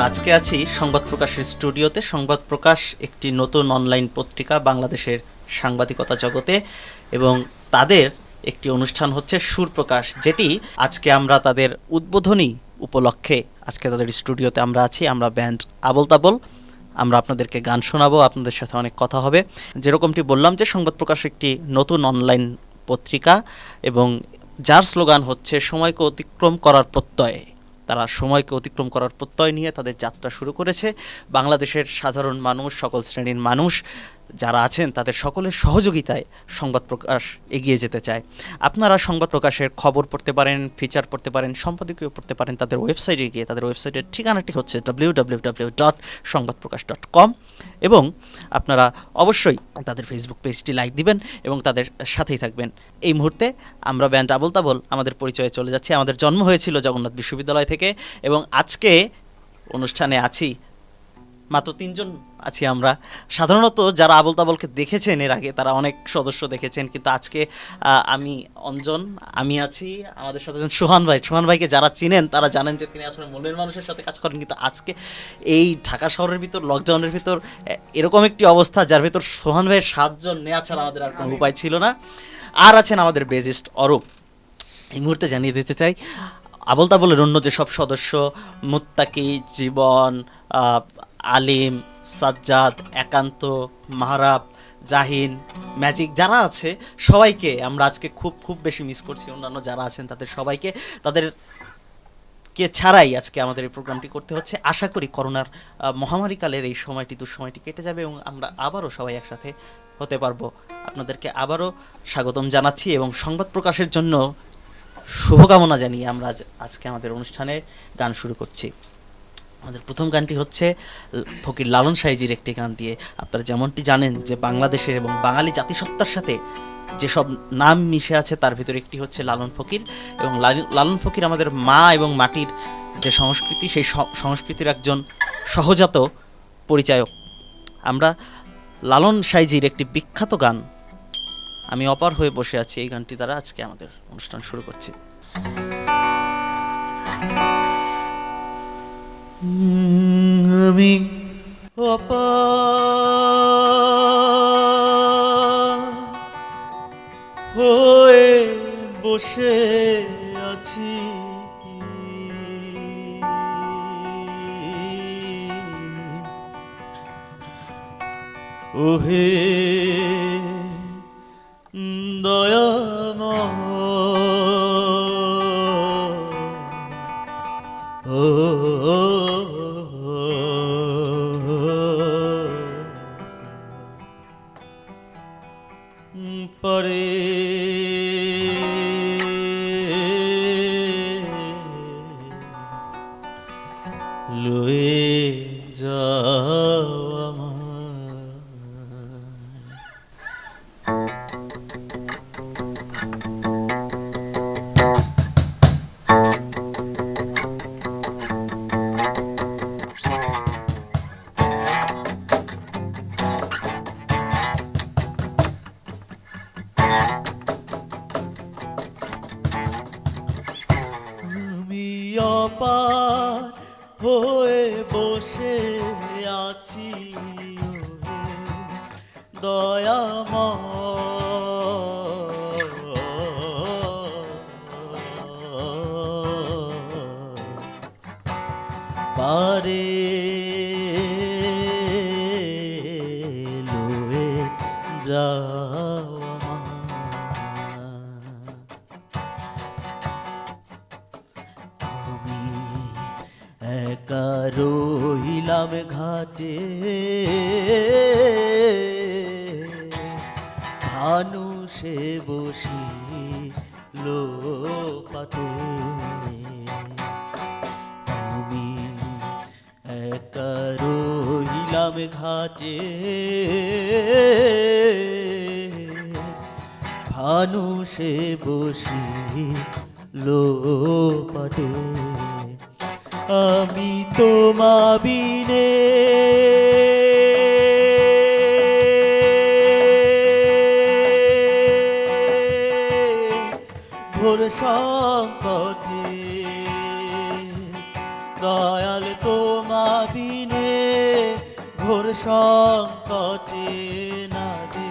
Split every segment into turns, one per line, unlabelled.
আমরা আজকে আছি সংবাদ প্রকাশের স্টুডিওতে। সংবাদ প্রকাশ একটি নতুন অনলাইন পত্রিকা বাংলাদেশের সাংবাদিকতা জগতে এবং তাদের একটি অনুষ্ঠান হচ্ছে সুর প্রকাশ, যেটি আজকে আমরা তাদের উদ্বোধনী উপলক্ষে, আজকে তাদের স্টুডিওতে আমরা আছি, আমরা ব্যান্ড আবল তাবল। আমরা আপনাদেরকে গান শোনাবো, আপনাদের সাথে অনেক কথা হবে। যেরকমটি বললাম যে সংবাদ প্রকাশ একটি নতুন অনলাইন পত্রিকা এবং যার স্লোগান হচ্ছে সময়কে অতিক্রম করার প্রত্যয় তারা সময়কে অতিক্রম করার প্রত্যয় নিয়ে তাদের যাত্রা শুরু করেছে। বাংলাদেশের সাধারণ মানুষ, সকল শ্রেণির মানুষ যারা আছেন, তাদের সকলের সহযোগিতায় সংবাদ প্রকাশ এগিয়ে যেতে চায়। আপনারা সংবাদ প্রকাশের খবর পড়তে পারেন ফিচার পড়তে পারেন, সম্পাদকীয় পড়তে পারেন তাদের ওয়েবসাইটে গিয়ে। তাদের ওয়েবসাইটের ঠিকানাটি হচ্ছে ডাব্লিউ ডাব্লিউ ডাব্লিউ ডট সংবাদ প্রকাশ ডট কম এবং আপনারা অবশ্যই তাদের ফেসবুক পেজটি লাইক দিবেন এবং তাদের সাথেই থাকবেন। এই মুহূর্তে আমরা ব্যান্ড আবল তাবল আমাদের পরিচয়ে চলে যাচ্ছি। আমাদের জন্ম হয়েছিল জগন্নাথ বিশ্ববিদ্যালয় থেকে এবং আজকে অনুষ্ঠানে আছি মাত্র তিনজন আছি আমরা। সাধারণত যারা আবল তাবলকে দেখেছেন এর আগে তারা অনেক সদস্য দেখেছেন কিন্তু আজকে আমি অঞ্জন আমি আছি। আমাদের সাথে সোহান ভাই। সোহান ভাইকে যারা চিনেন তারা জানেন যে তিনি আসলে মনের মানুষের সাথে কাজ করেন কিন্তু আজকে এই ঢাকা শহরের ভিতর লকডাউনের ভিতর এরকম একটি অবস্থা যার ভিতর সোহান ভাইয়ের সাতজন নেওয়া ছাড়া আমাদের আর কোনো উপায় ছিল না। আর আছেন আমাদের বেজিস্ট অরূপ। এই মুহূর্তে জানিয়ে দিতে চাই আবল তাবলের অন্য যেসব সদস্য মুত্তাকি জীবন আলিম, সাজ্জাদ, একান্ত, মাহারাব, জাহিন, ম্যাজিক যারা আছে, সবাইকে আমরা আজকে খুব খুব বেশি মিস করছি। অন্যান্য যারা আছেন, তাদের সবাইকে, তাদের কে ছাড়াই আজকে আমাদের এই প্রোগ্রামটি করতে হচ্ছে। আশা করি করোনার মহামারীকালের এই সময়টি, দুঃসময়টি কেটে যাবে এবং আমরা আবারও সবাই একসাথে হতে পারব। আপনাদেরকে আবারও স্বাগতম জানাচ্ছি এবং সংবাদ প্রকাশের জন্য শুভকামনা জানিয়ে আমরা আজ- আজকে আমাদের অনুষ্ঠানে গান শুরু করছি। আমাদের প্রথম গানটি হচ্ছে ফকির লালন সাইজির একটি গান দিয়ে আপনারা যেমনটি জানেন যে বাংলাদেশের এবং বাঙালি জাতিসত্তার সাথে যেসব নাম মিশে আছে, তার ভিতরে একটি হচ্ছে লালন ফকির। এবং লালি- লালন ফকির আমাদের মা এবং মাটির যে সংস্কৃতি, সেই সংস্কৃতির একজন সহজাত পরিচায়ক। আমরা লালন সাইজির একটি বিখ্যাত গান, আমি অপার হয়ে বসে আছি, এই গানটি দ্বারা আজকে আমাদের অনুষ্ঠান শুরু করছি। আমি অপার ভানুষে বসি লো পাটে আমি একা রইলাম ঘাটে। ভানুষে বসি লো পাটে আমি তোমা বিনে সংকটে দয়াল তোমা দিনে ঘোর সংকটে না যে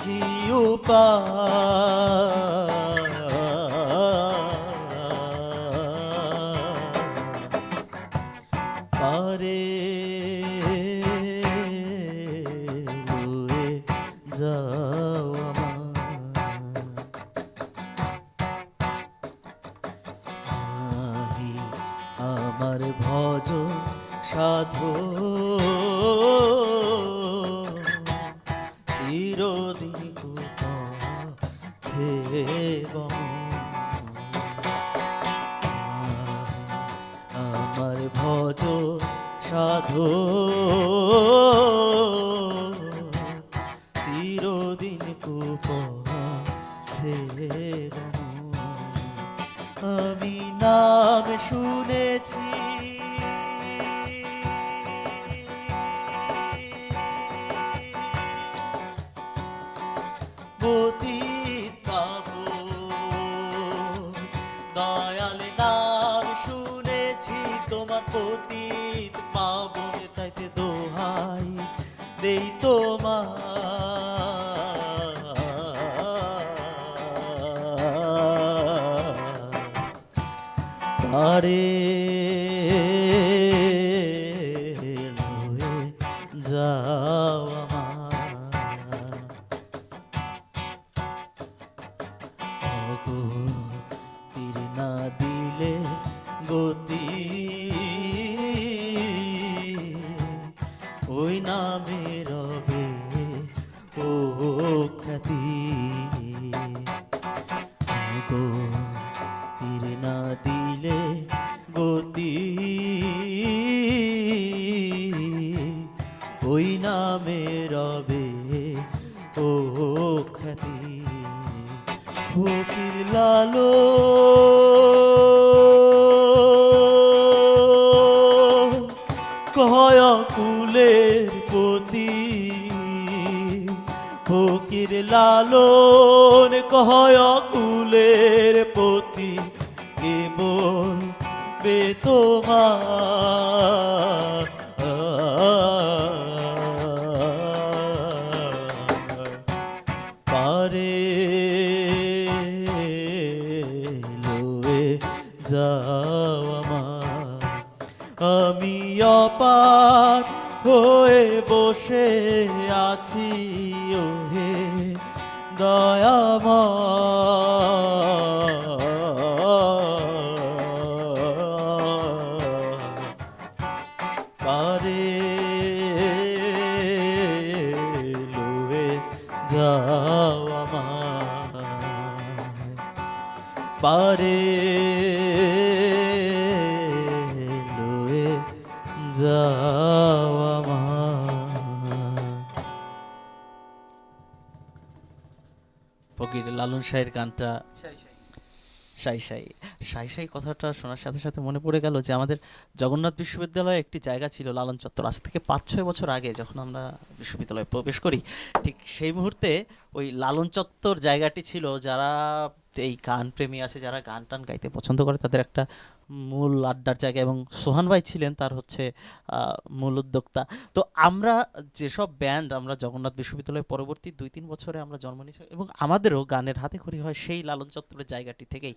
কি উপায়। পারে পতিত পাবো তাইতে দোহাই দেই তোমার। পারে রবে ও খ্যাতি ফকির লালো কয় কুলের পতি ফকির লালন। কয় শাহের গানটা
সেই সেই
সাই সাই সাই সাই কথাটা শোনার সাথে সাথে মনে পড়ে গেল যে আমাদের জগন্নাথ বিশ্ববিদ্যালয়ে একটি জায়গা ছিল লালন চত্বর। আজ থেকে পাঁচ ছয় বছর আগে যখন আমরা বিশ্ববিদ্যালয়ে প্রবেশ করি ঠিক সেই মুহূর্তে ওই লালন চত্বর জায়গাটি ছিল যারা এই গান প্রেমী আছে যারা গান টান গাইতে পছন্দ করে তাদের একটা মূল আড্ডার জায়গা এবং সোহান ভাই ছিলেন তার হচ্ছে মূল উদ্যোক্তা। তো আমরা যেসব ব্যান্ড আমরা জগন্নাথ বিশ্ববিদ্যালয়ের পরবর্তী দুই তিন বছরে আমরা জন্ম নিয়েছি এবং আমাদেরও গানের হাতে খড়ি হয় সেই লালন চত্বরের জায়গাটি থেকেই।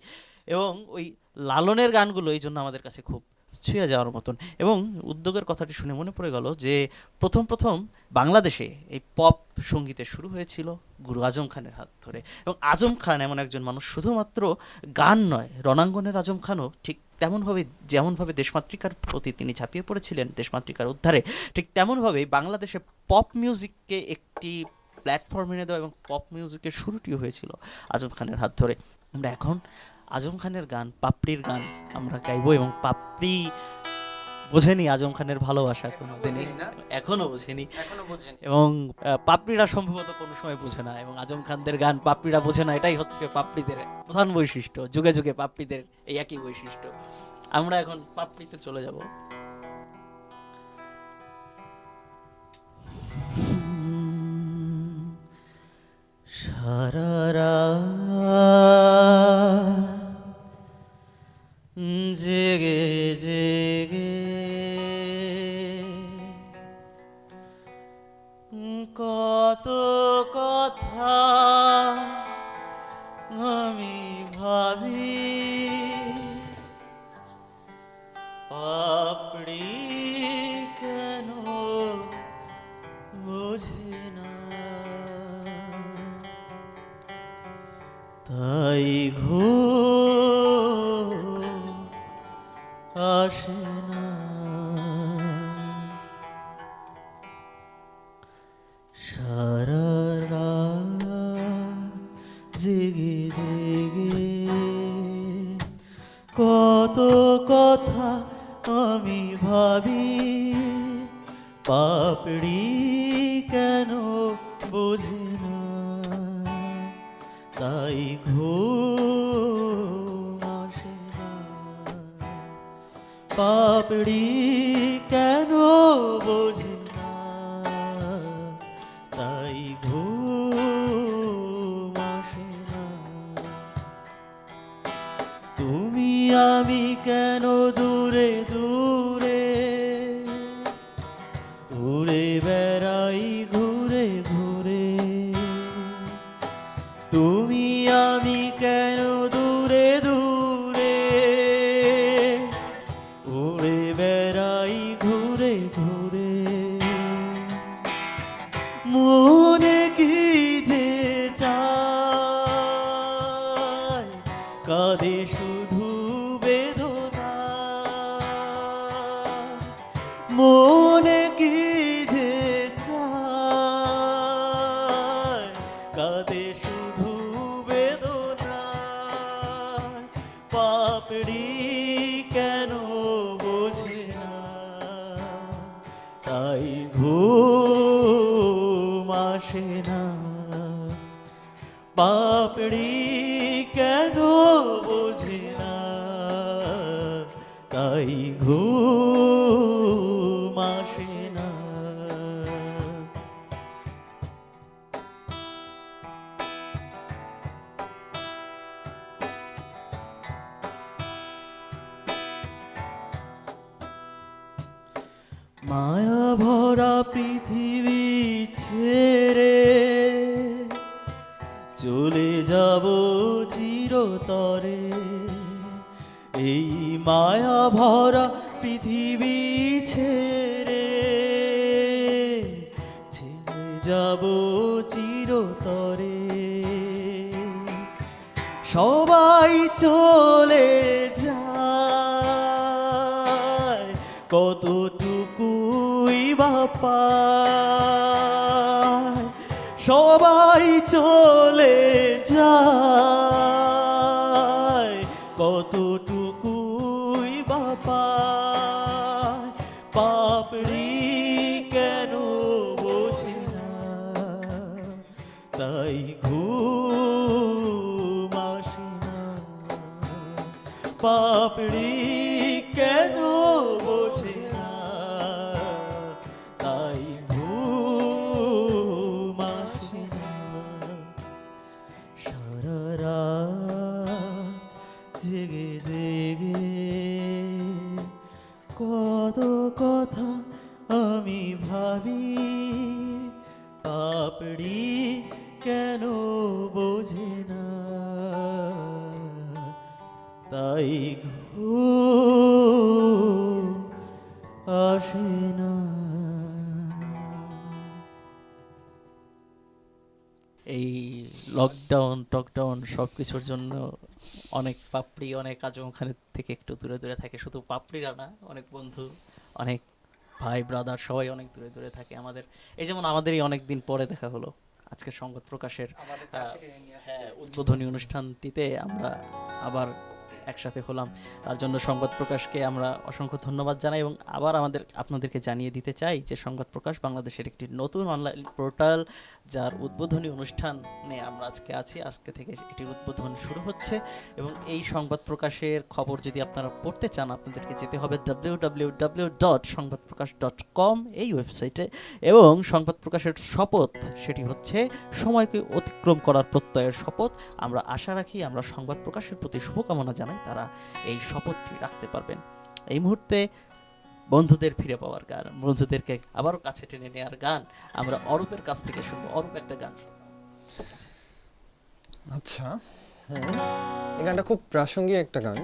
এবং ওই লালনের গানগুলো এই জন্য আমাদের কাছে খুব ছুঁয়ে যাওয়ার মতন। এবং উদ্যোগের কথাটি শুনে মনে পড়ে গেল যে, প্রথম প্রথম বাংলাদেশে এই পপ সঙ্গীতে শুরু হয়েছিল গুরু আজম খানের হাত ধরে। এবং আজম খান এমন একজন মানুষ শুধুমাত্র গান নয়, রণাঙ্গনের আজম খানও ঠিক তেমনভাবে, যেমনভাবে দেশমাতৃকার প্রতি তিনি ঝাঁপিয়ে পড়েছিলেন, দেশমাতৃকার উদ্ধারে, ঠিক তেমনভাবেই বাংলাদেশে পপ মিউজিককে একটি প্ল্যাটফর্ম এনে দেওয়া এবং পপ মিউজিকের শুরুটিও হয়েছিল আজম খানের হাত ধরে। আমরা এখন আজম খানের গান, পাপড়ির গান আমরা গাইব এবং পাপড়ি বোঝেনি আজম খানের ভালোবাসা কোনোদিনই। এখনও বোঝেনি।
এখনও বুঝেনি।
এবং পাপড়িরা সম্ভবত কোনো সময় বোঝে না। এবং আজম খানদের গান পাপড়িরা বোঝে না এটাই হচ্ছে পাপড়িদের প্রধান বৈশিষ্ট্য। যুগে যুগে পাপড়িদের এই একই বৈশিষ্ট্য। আমরা এখন পাপড়িতে চলে যাব। কথা আমি ভাবি পাপড়ি কেন বোঝে না? তাই ঘুম আসে না। পাপড়ি কেন বোঝে কেন দূরে দূরে? উড়ে বেড়াই, ঘুরে ঘুরে। তুমি আমি কেন দূরে দূরে? উড়ে বেড়াই, ঘুরে ঘুরে। মনে কি যে চায়? কাঁদে পৃথিবী ছেড়ে চলে যাব চিরতরে। এই মায়া ভরা পৃথিবী ছেড়ে ছেড়ে যাব চিরতরে। সবাই চলে যায় কতটুকুই বাপায় পাপড়ি কেন বোঝে না? তাই ঘুম পাপড়ি কেন কিছুর জন্য অনেক পাপড়ি অনেক আজমখানে থেকে একটু দূরে দূরে থাকে শুধু পাপড়িরা না অনেক বন্ধু অনেক ভাই ব্রাদার সবাই অনেক দূরে দূরে থাকে আমাদের এই যেমন আমাদেরই অনেক দিন পরে দেখা হলো আজকে সংবাদ প্রকাশের। হ্যাঁ, উদ্বোধনী অনুষ্ঠানটিতে আমরা আবার একসাথে হলাম। তার জন্য সংবাদ প্রকাশকে আমরা অসংখ্য ধন্যবাদ জানাই এবং আবার আমাদের, আপনাদেরকে জানিয়ে দিতে চাই যে সংবাদ প্রকাশ বাংলাদেশের একটি নতুন অনলাইন পোর্টাল যার উদ্বোধনী অনুষ্ঠানে আমরা আজকে আছি। আজকে থেকে এটির উদ্বোধন শুরু হচ্ছে এবং এই সংবাদ প্রকাশের খবর যদি আপনারা পড়তে চান, আপনাদেরকে যেতে হবে ডাব্লিউ ডট সংবাদ প্রকাশ ডট কম এই ওয়েবসাইটে এবং সংবাদ প্রকাশের শপথ সেটি হচ্ছে সময়কে অতিক্রম করার প্রত্যয়ের শপথ। আমরা আশা রাখি আমরা সংবাদ প্রকাশের প্রতি শুভকামনা জানাই। তারা এই শপথটি রাখতে পারবেন। এই মুহূর্তে বন্ধুদের ফিরে পাওয়ার গান, বন্ধুদেরকে আবারও কাছে টেনে নেওয়ার গান, আমরা অরূপের কাছ থেকে শুনব। অরূপ, একটা গান।
আচ্ছা এই গানটা খুব প্রাসঙ্গিক একটা গান।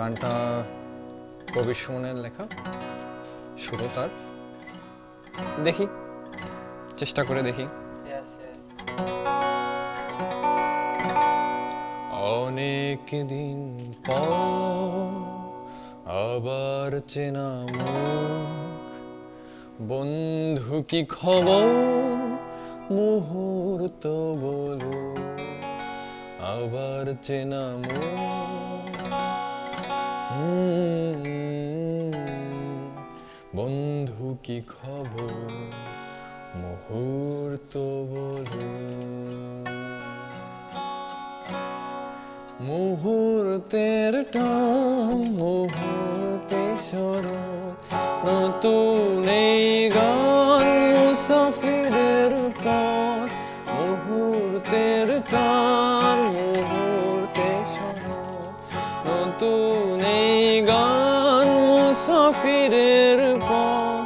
গানটা কবির সুমনের লেখা সুরও তার দেখি, চেষ্টা করে দেখি। অনেক দিন পর আবার চেনা মুখ। বন্ধু কি খবর? মুহূর্ত বলো। আবার চেনা মুখ। বন্ধু কি খবর? মুহূর্ত বলো। মুহূর্তের টান, মুহূর্তে স্মরণ নতুন এই গান মুসাফিরের পথ মুহূর্তের টান, মুহূর্তে স্মরণ নতুন এই গান মুসাফিরের পথ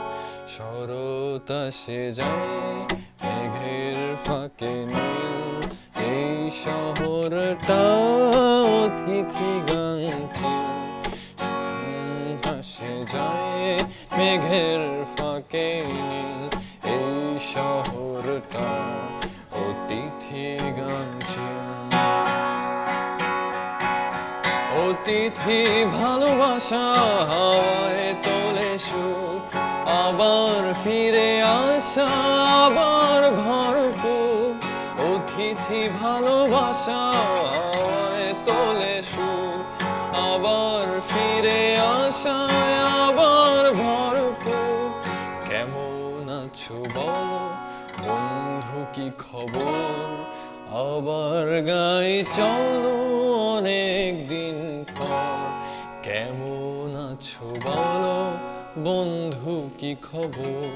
সরতা সে যায়, মেঘের ফাঁকে নীল। শহরটা অতিথি গানছি হাসে যায় মেঘের ফাঁকে এই শহরটা অতিথি গানছি অতিথি ভালোবাসা হাওয়ায় তোলে সুখ, আবার ফিরে আসা, আবার হাওয়ায় তোলে সুর, আবার ফিরে আসা আবার ভরপুর। কেমন আছো বলো, বন্ধু কি খবর? আবার গাই চলো অনেক দিন পর। কেমন আছো বলো, বন্ধু কি খবর?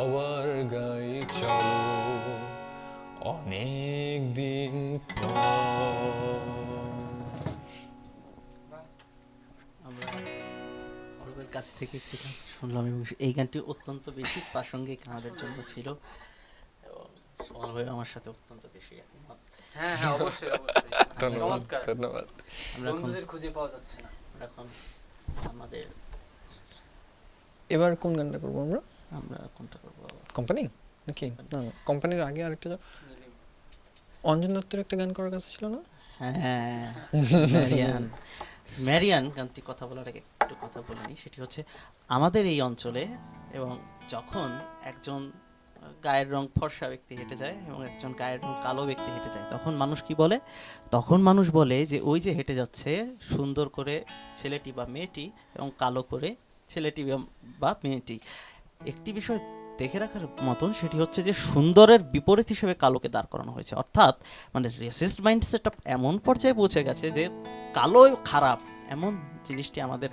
আবার গাই চলো। অনেক দিন
আমরা অরূপের কাছ থেকে একটু গান শুনলাম এবং এই গানটি অত্যন্ত বেশি প্রাসঙ্গিক আমাদের জন্য ছিল। এবং সমান ভাই আমার সাথে অত্যন্ত বেশি একমত
হ্যাঁ হ্যাঁ অবশ্যই অবশ্যই।
ধন্যবাদ ধন্যবাদ।
আমরা
বন্ধুদের খুঁজে পাওয়া যাচ্ছে না।
আমরা এখন আমাদের
এবার কোন গানটা করব আমরা?
আমরা কোনটা করব?
কোম্পানি? নাকি না কোম্পানির আগে আরেকটা অঞ্জন দত্তের একটা গান করার কথা ছিল না?
হ্যাঁ ম্যারিয়ান। ম্যারিয়ান গানটি কথা বলার আগে একটু কথা বলে নিই। সেটি হচ্ছে, আমাদের এই অঞ্চলে এবং যখন একজন গায়ের রং ফর্সা ব্যক্তি হেঁটে যায় এবং একজন গায়ের রং কালো ব্যক্তি হেঁটে যায়, তখন মানুষ কি বলে? তখন মানুষ বলে যে, ওই যে হেঁটে যাচ্ছে, সুন্দর করে ছেলেটি বা মেয়েটি এবং কালো করে ছেলেটি বা মেয়েটি। একটি বিষয় দেখে রাখার মতন সেটি হচ্ছে যে সুন্দরের বিপরীত হিসেবে কালোকে দাঁড় করানো হয়েছে। অর্থাৎ মানে রেসিস্ট মাইন্ডসেটটা এমন পর্যায়ে পৌঁছে গেছে যে কালো খারাপ, এমন জিনিসটি আমাদের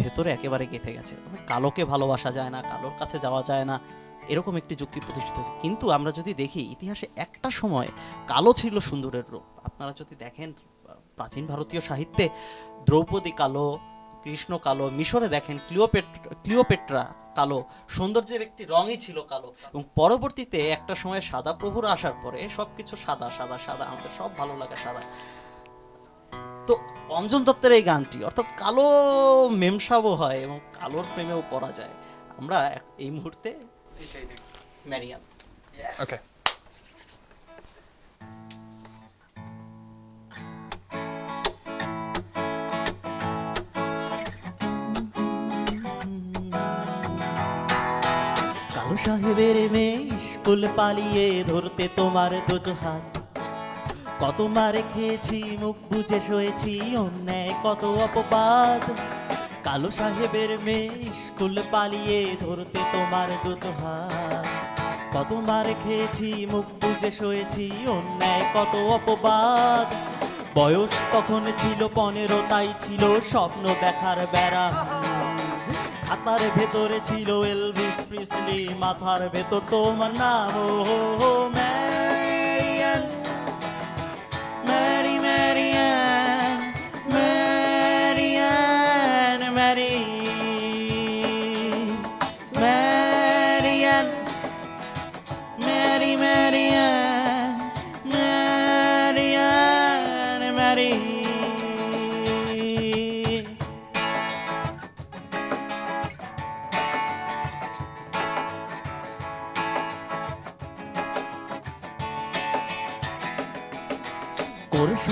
ভেতরে একেবারে গেঁথে গেছে। কালোকে ভালোবাসা যায় না, কালোর কাছে যাওয়া যায় না, এরকম একটি যুক্তি প্রতিষ্ঠিত হয়েছে। কিন্তু আমরা যদি দেখি, ইতিহাসে একটা সময় কালো ছিল সুন্দরের রূপ। আপনারা যদি দেখেন, প্রাচীন ভারতীয় সাহিত্যে দ্রৌপদী কালো, কৃষ্ণ কালো, মিশরে দেখেন, ক্লিওপেট, ক্লিওপেট্রা কালো। সৌন্দর্যের একটি রঙই ছিল কালো। এবং পরবর্তীতে একটা সময় সাদা প্রভুর আসার পরে সব কিছু সাদা সাদা সাদা। আমাদের সব ভালো লাগে সাদা। তো অঞ্জন দত্তের এই গানটি অর্থাৎ কালো মেমসাবও হয় এবং কালোর প্রেমেও পরা যায় আমরা এই মুহূর্তে ম্যারিয়াম।
ওকে
সাহেবের মেয়ে, স্কুল পালিয়ে ধরতে তোমার দুটো হাত কত মারে খেয়েছি, মুখ বুঝে শুয়েছি অন্যায় কত অপবাদ। কালো সাহেবের মেয়ে, স্কুল পালিয়ে ধরতে তোমার দুটো হাত কত মারে খেয়েছি, মুখ বুঝে শুয়েছি অন্যায় কত অপবাদ। বয়স তখন ছিল পনেরো, তাই ছিল স্বপ্ন দেখার বেড়া। খাতার ভেতরে ছিল এলভিস প্রিসলি মাথার ভেতর তোমার নাম ও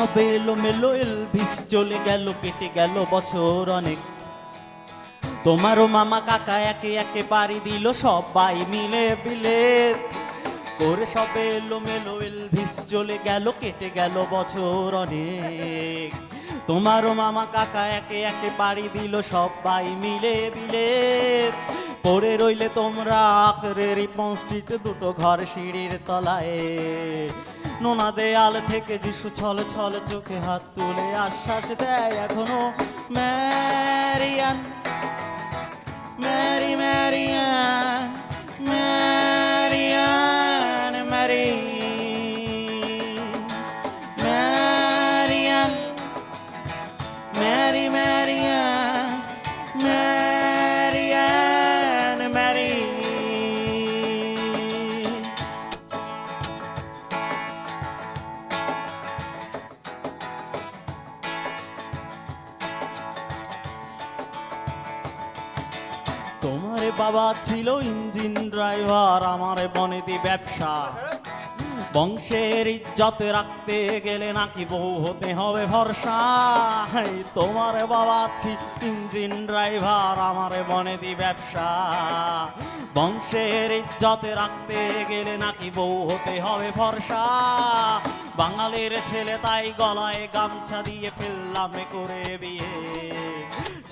সবে এলো মেলো এলভিস চলে গেল, কেটে গেল বছর অনেক। তোমারও মামা কাকা একে একে পাড়ি দিল, সবাই মিলে বিলে। করে সবে এলো মেলো এলভিস চলে গেল, কেটে গেল বছর অনেক। তোমারও মামা কাকা একে একে পাড়ি দিল, সবাই মিলে বিলে। পড়ে রইলে তোমরা আখরে রিপন স্ট্রিট দুটো ঘর সিঁড়ির তলায়। নোনা দেয়াল থেকে যিশু ছল ছল চোখে হাত তুলে আশ্বাস দেয় এখনও। ম্যারিয়ান ম্যারি Marianne, ড্রাইভার আমার বনেদি ব্যবসা। বংশের ইজ্জতে রাখতে গেলে নাকি বউ হতে হবে ভরসা। তোমার বাবা ছি ইঞ্জিন ড্রাইভার আমার বনেদি ব্যবসা। বংশের ইজ্জতে রাখতে গেলে নাকি বউ হতে হবে ভরসা। বাঙালির ছেলে তাই গলায় গামছা দিয়ে ফেললাম করে বিয়ে।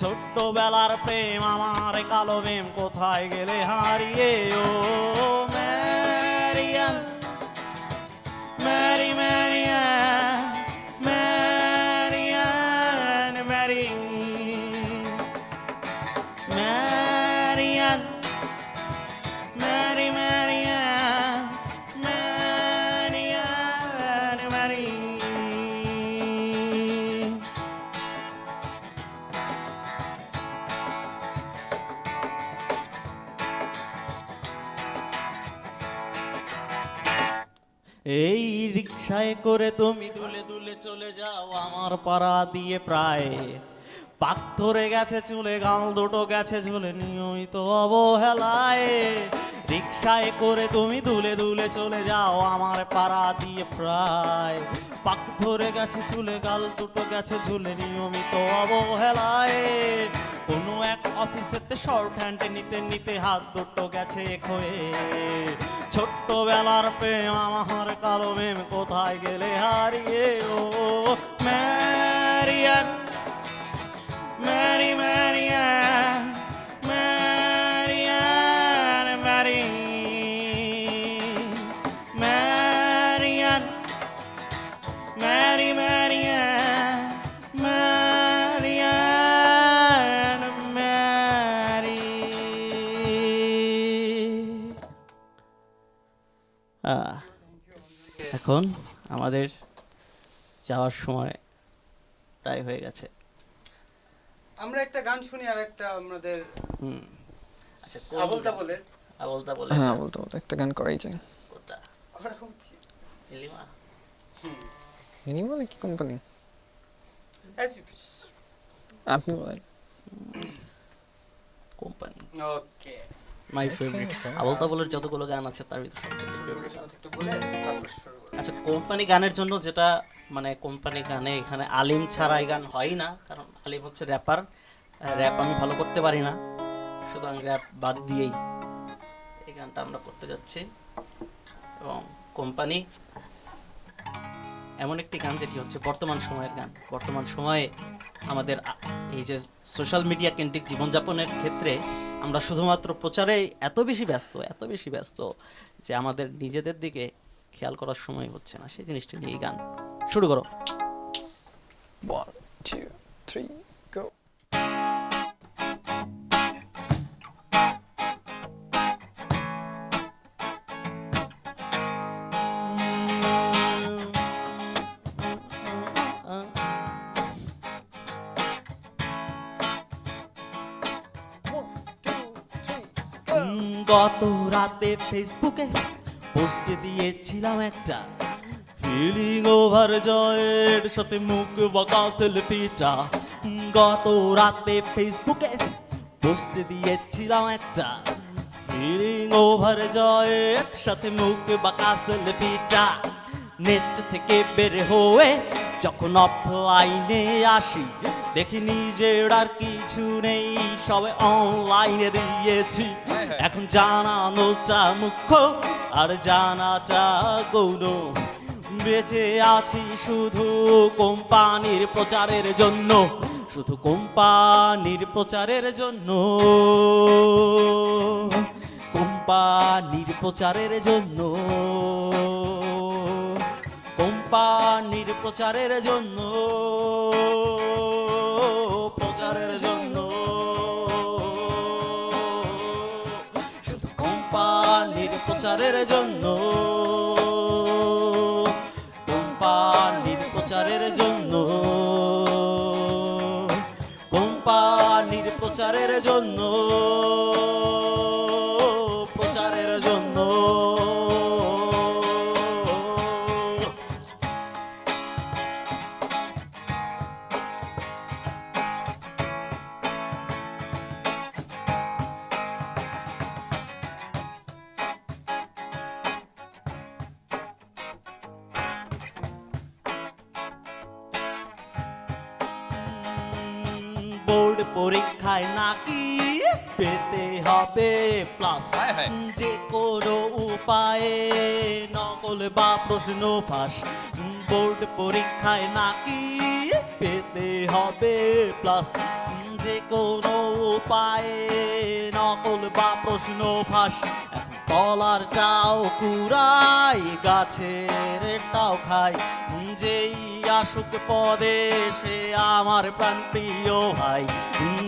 ছোট্টবেলার প্রেম আমার কালো প্রেম কোথায় গেলে হারিয়ে? ও ম্যারিয়ান ম্যারি ম্যারিয়ান এই রিক্সায় করে তুমি দুলে দুলে চলে যাও আমার পাড়া দিয়ে প্রায়। পাক ধরে গেছে চুলে, গাল দুটো গেছে ঝুলে, নিয়মিত অবহেলায়। রিক্সায় করে তুমি দুলে দুলে চলে যাও আমার পাড়া দিয়ে প্রায়। পাক ধরে গেছে চুলে, গাল দুটো গেছে ঝুলে, নিয়মিত অবহেলায়। কোনো এক অফিসেতে শর্ট হ্যান্ডে নিতে নিতে হাত দুটো গেছে খয়ে ছোট্টবেলার প্রেম আমার কালো মেম কোথায় গেলে হারিয়ে? ও, ম্যারিয়ান, ম্যারি, ম্যারিয়ান। এখন আমাদের যাওয়ার সময় প্রায় হয়ে গেছে।
আমরা একটা গান শুনি আর একটা আমাদের
হুম। আচ্ছা
আবলতা বলে
আবলতা বলে
হ্যাঁ বলতে বলতে একটা গান করাই যায়।
কোনটা?
করা উচিত।
নীলিমা?
মিনিমাল কি কোম্পানি. আপনি বলেন।
কোম্পানি।
ওকে।
মাই ফেভারিট আবলতা বলের যতগুলো গান আছে তার। আচ্ছা কোম্পানি গানের জন্য যেটা মানে কোম্পানি গানে এখানে আলিম ছাড়া এই গান হয় না কারণ আলিম হচ্ছে র্যাপার র্যাপ আমি ভালো করতে পারি না। সুতরাং র্যাপ বাদ দিয়েই এই গানটা আমরা করতে যাচ্ছি। এবং কোম্পানি এমন একটি গান যেটি হচ্ছে বর্তমান সময়ের গান। বর্তমান সময়ে আমাদের এই যে সোশ্যাল মিডিয়া কেন্দ্রিক জীবনযাপনের ক্ষেত্রে আমরা শুধুমাত্র প্রচারে এত বেশি ব্যস্ত, এত বেশি ব্যস্ত যে আমাদের নিজেদের দিকে খেয়াল করার সময় হচ্ছে না। সেই জিনিসটা নিয়ে গান। শুরু করো।
ওয়ান টু থ্রি
ফেসবুকে পোস্ট দিয়েছিলাম একটা। ফিলিং ওভার জয়ের সাথে মুখ বাঁকা সেলফিটা গত রাতে ফেসবুকে পোস্ট দিয়েছিলাম একটা। ফিলিং ওভার জয়ের সাথে মুখ বাঁকা সেলফিটা নেট থেকে বের হয়ে যখন অফলাইনে আসি, দেখি নিজের আর কিছু নেই, সবে অনলাইনে দিয়েছি। এখন জানানোটা মুখ্য, আর জানাটা গৌণ। বেঁচে আছি শুধু কোম্পানির প্রচারের জন্য, শুধু কোম্পানির প্রচারের জন্য। কোম্পানির প্রচারের জন্য। কোম্পানির প্রচারের জন্য। প্রচারের জন্য। কোম্পানির প্রচারের জন্য। কোম্পানির প্রচারের জন্য। গাছের টাও খাই। যেই আসুক পদে আমার প্রাণ প্রিয় ভাই।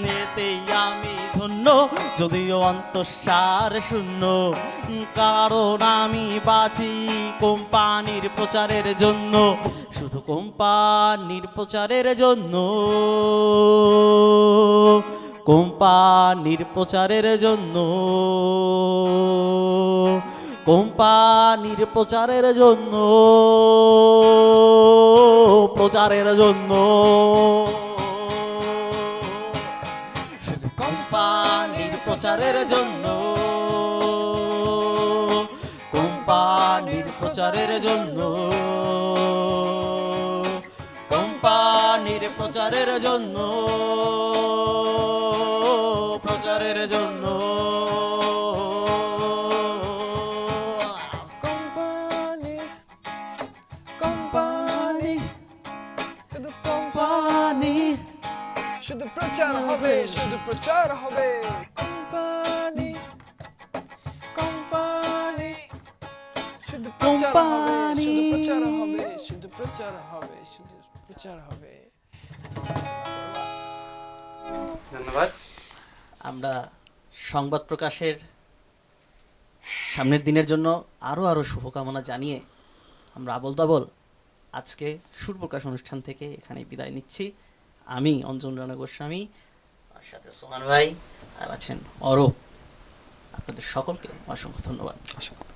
এতেই আমি ধন্য, যদিও অন্তঃসার শূন্য। কারণ আমি বাঁচি কোম্পানির প্রচারের জন্য। শুধু কোম্পানির প্রচারের জন্য। কোম্পানির প্রচারের জন্য। কোম্পানির প্রচারের জন্য প্রচারের জন্য। কোম্পানির প্রচারের জন্য কোম্পানির প্রচারের জন্য। কোম্পানির প্রচারের জন্য।
প্রচার হবে। কোম্পানি কোম্পানি শুধু প্রচার হবে শুধু প্রচার হবে শুধু প্রচার হবে শুধু প্রচার হবে।
ধন্যবাদ।
আমরা সংবাদ প্রকাশের সামনের দিনের জন্য আরও আরও শুভকামনা জানিয়ে আমরা আবল তাবল আজকে সুর প্রকাশ অনুষ্ঠান থেকে এখানে বিদায় নিচ্ছি। আমি অঞ্জন রানা গোস্বামী আর সাথে। সোহান ভাই আর আছেন অরূপ। আপনাদের সকলকে অসংখ্য ধন্যবাদ।
করি